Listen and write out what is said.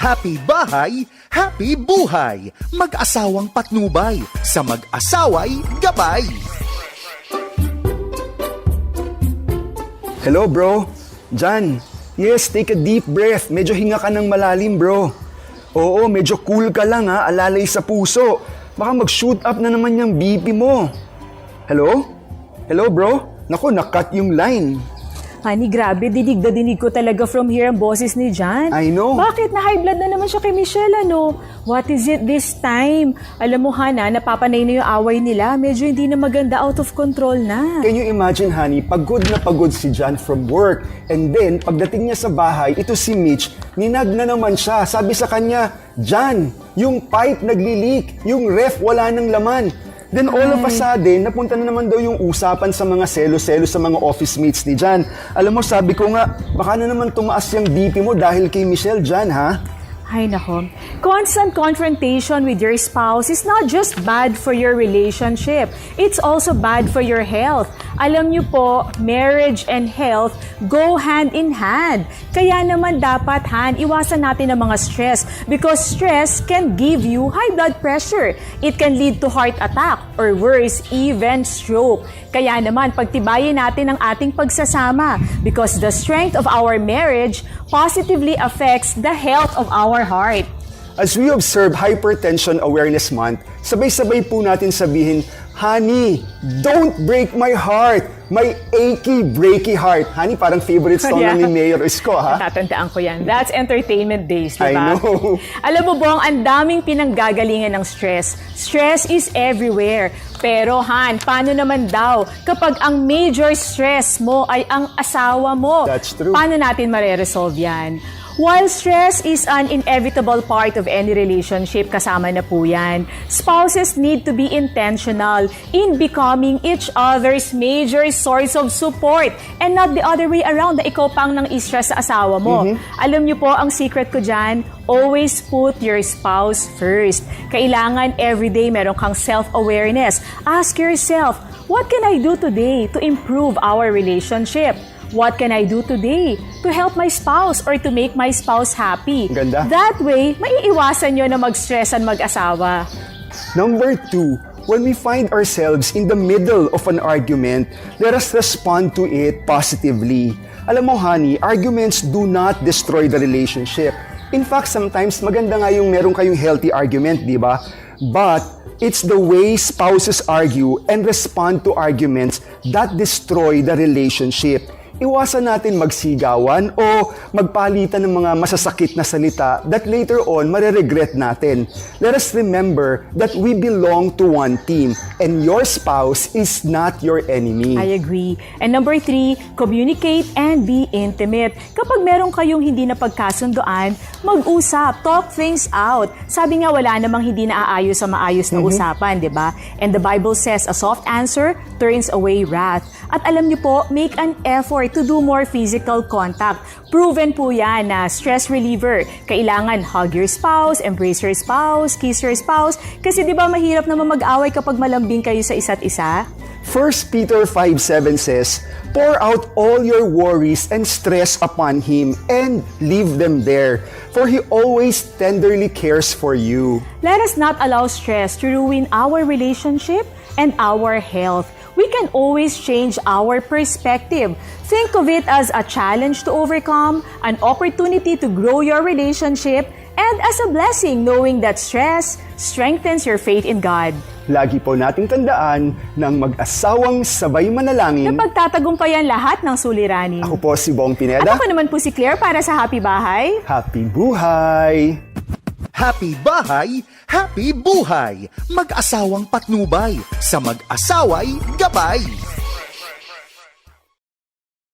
Happy bahay, happy buhay. Mag-asawang patnubay, sa mag-asaway gabay. Hello, bro. Jan. Yes, take a deep breath. Medyo hinga ka ng malalim, bro. Oo, medyo cool ka lang ha. Alalay sa puso. Baka mag-shoot up na naman yung BP mo. Hello? Hello, bro? Naku, nakat yung line. Honey, grabe, dinig na dinig ko talaga from here ang boses ni Jan. I know. Bakit? Na-high blood na naman siya kay Michelle, ano? What is it this time? Alam mo, Hana, napapanay na yung away nila. Medyo hindi na maganda, out of control na. Can you imagine, honey, pagod na pagod si Jan from work. And then, pagdating niya sa bahay, ito si Mitch, ninag na naman siya. Sabi sa kanya, Jan, yung pipe nagli-leak, yung ref wala ng laman. Then all of a sudden, napunta na naman daw yung usapan sa mga selo-selo sa mga office mates ni Jan. Alam mo, sabi ko nga, baka na naman tumaas yung BP mo dahil kay Michelle Jan, ha? Ay nako. Constant confrontation with your spouse is not just bad for your relationship. It's also bad for your health. Alam niyo po, marriage and health go hand in hand. Kaya naman dapat han, iwasan natin ang mga stress because stress can give you high blood pressure. It can lead to heart attack or worse, even stroke. Kaya naman, pagtibayin natin ang ating pagsasama because the strength of our marriage positively affects the health of our heart. As we observe Hypertension Awareness Month, sabay-sabay po natin sabihin, Honey, don't break my heart. My achy, breaky heart. Honey, parang favorite song Yeah. na ni Mayor Isko, ha? Tatandaan ko yan. That's entertainment days, di I ba? know. Alam mo, Bong, ang daming pinanggagalingan ng stress. Stress is everywhere. Pero, Han, paano naman daw kapag ang major stress mo ay ang asawa mo? That's true. Paano natin mareresolve yan? While stress is an inevitable part of any relationship, kasama na po yan, spouses need to be intentional in becoming each other's major source of support and not the other way around na ikaw pang nang stress sa asawa mo. Alam niyo po, ang secret ko dyan, always put your spouse first. Kailangan everyday meron kang self-awareness. Ask yourself, what can I do today to improve our relationship? What can I do today to help my spouse or to make my spouse happy? Ganda. That way, maiiwasan nyo na mag-stress ang mag-asawa. Number two, when we find ourselves in the middle of an argument, let us respond to it positively. Alam mo, honey, arguments do not destroy the relationship. In fact, sometimes maganda nga yung meron kayong healthy argument, di ba? But it's the way spouses argue and respond to arguments that destroy the relationship. Iwasan natin magsigawan o magpalitan ng mga masasakit na salita that later on mareregret natin. Let us remember that we belong to one team and your spouse is not your enemy. I agree. And number three, communicate and be intimate. Kapag meron kayong hindi na pagkasundoan, mag-usap, talk things out. Sabi nga wala namang hindi naaayos sa maayos na usapan, di ba? And the Bible says a soft answer turns away wrath. At alam niyo po, make an effort to do more physical contact. Proven po yan na stress reliever. Kailangan hug your spouse, embrace your spouse, kiss your spouse. Kasi di ba mahirap naman mag-away kapag malambing kayo sa isa't isa? 1 Peter 5.7 says, Pour out all your worries and stress upon Him and leave them there, for He always tenderly cares for you. Let us not allow stress to ruin our relationship and our health. We can always change our perspective. Think of it as a challenge to overcome, an opportunity to grow your relationship, and as a blessing knowing that stress strengthens your faith in God. Lagi po nating tandaan ng mag-asawang sabay manalangin. Napagtatagumpayan lahat ng suliranin. Ako po si Bong At Pineda. ako naman po si Claire para sa Happy Bahay. Happy buhay! Happy bahay, happy buhay. Mag-asawang patnubay, sa mag-asaway gabay.